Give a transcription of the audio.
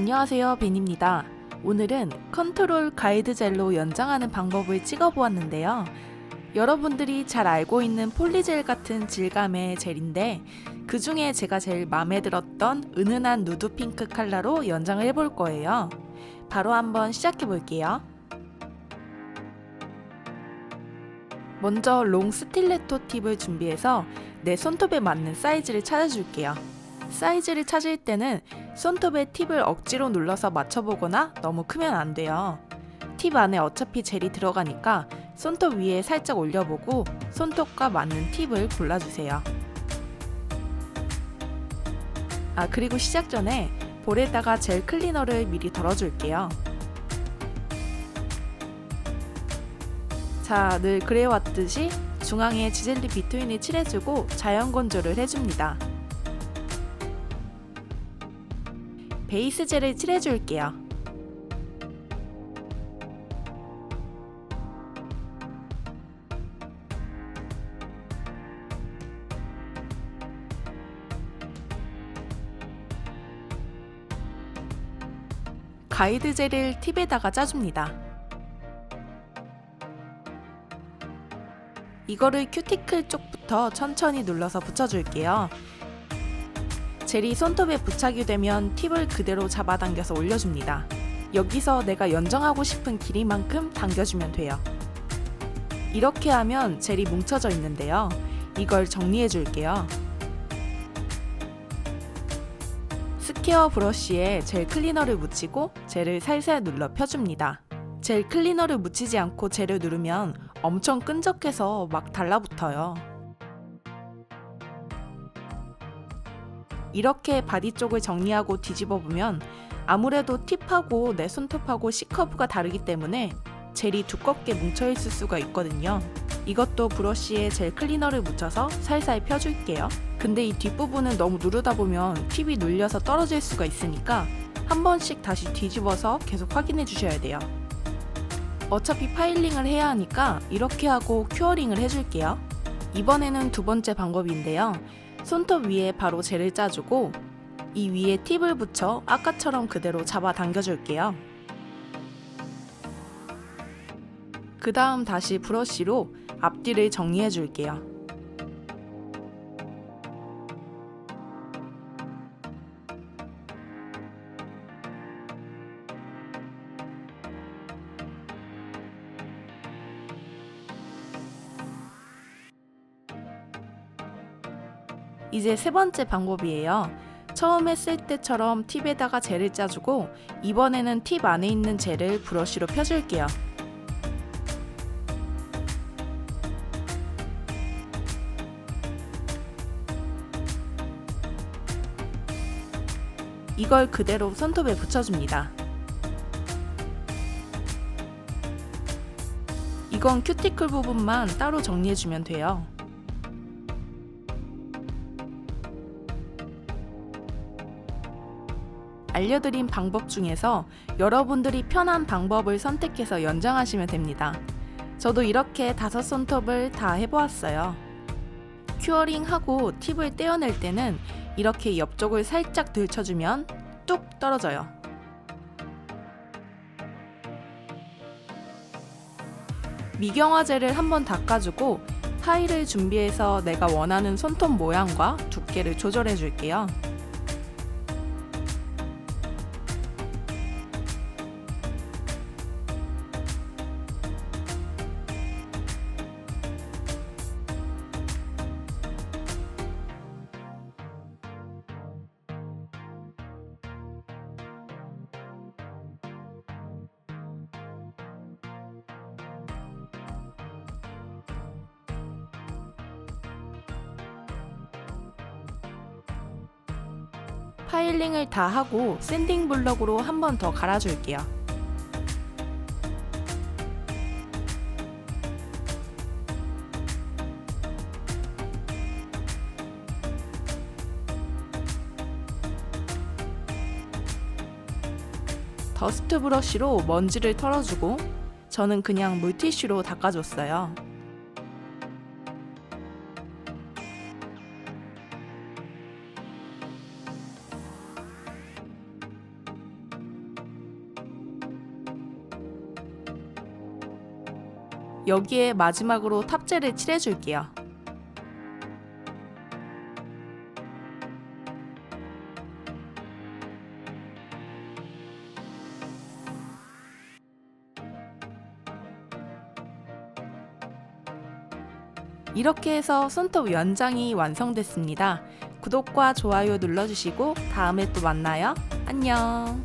안녕하세요 벤입니다. 오늘은 컨트롤 가이드 젤로 연장하는 방법을 찍어보았는데요. 여러분들이 잘 알고 있는 폴리젤 같은 질감의 젤인데 그 중에 제가 제일 마음에 들었던 은은한 누드 핑크 컬러로 연장을 해볼 거예요. 바로 한번 시작해 볼게요. 먼저 롱 스틸레토 팁을 준비해서 내 손톱에 맞는 사이즈를 찾아줄게요. 사이즈를 찾을 때는 손톱에 팁을 억지로 눌러서 맞춰보거나 너무 크면 안 돼요. 팁 안에 어차피 젤이 들어가니까 손톱 위에 살짝 올려보고 손톱과 맞는 팁을 골라주세요. 아, 그리고 시작 전에 볼에다가 젤 클리너를 미리 덜어줄게요. 자, 늘 그래왔듯이 중앙에 지젤리 비트윈을 칠해주고 자연 건조를 해줍니다. 베이스 젤을 칠해줄게요. 가이드 젤을 팁에다가 짜줍니다. 이거를 큐티클 쪽부터 천천히 눌러서 붙여줄게요. 젤이 손톱에 부착이 되면 팁을 그대로 잡아당겨서 올려줍니다. 여기서 내가 연정하고 싶은 길이만큼 당겨주면 돼요. 이렇게 하면 젤이 뭉쳐져 있는데요. 이걸 정리해 줄게요. 스퀘어 브러쉬에 젤 클리너를 묻히고 젤을 살살 눌러 펴줍니다. 젤 클리너를 묻히지 않고 젤을 누르면 엄청 끈적해서 막 달라붙어요. 이렇게 바디 쪽을 정리하고 뒤집어 보면 아무래도 팁하고 내 손톱하고 C커브가 다르기 때문에 젤이 두껍게 뭉쳐 있을 수가 있거든요. 이것도 브러쉬에 젤 클리너를 묻혀서 살살 펴줄게요. 근데 이 뒷부분은 너무 누르다 보면 팁이 눌려서 떨어질 수가 있으니까 한 번씩 다시 뒤집어서 계속 확인해 주셔야 돼요. 어차피 파일링을 해야 하니까 이렇게 하고 큐어링을 해줄게요. 이번에는 두 번째 방법인데요. 손톱 위에 바로 젤을 짜주고 이 위에 팁을 붙여 아까처럼 그대로 잡아 당겨줄게요. 그 다음 다시 브러쉬로 앞뒤를 정리해 줄게요. 이제 세 번째 방법이에요. 처음 했을 때처럼 팁에다가 젤을 짜주고 이번에는 팁 안에 있는 젤을 브러쉬로 펴줄게요. 이걸 그대로 손톱에 붙여줍니다. 이건 큐티클 부분만 따로 정리해주면 돼요. 알려드린 방법 중에서 여러분들이 편한 방법을 선택해서 연장하시면 됩니다. 저도 이렇게 다섯 손톱을 다 해보았어요. 큐어링하고 팁을 떼어낼 때는 이렇게 옆쪽을 살짝 들쳐주면 뚝 떨어져요. 미경화제를 한번 닦아주고 파일을 준비해서 내가 원하는 손톱 모양과 두께를 조절해 줄게요. 파일링을 다 하고 샌딩 블럭으로 한 번 더 갈아줄게요. 더스트 브러쉬로 먼지를 털어주고 저는 그냥 물티슈로 닦아줬어요. 여기에 마지막으로 탑재를 칠해줄게요. 이렇게 해서 손톱 연장이 완성됐습니다. 구독과 좋아요 눌러주시고 다음에 또 만나요. 안녕.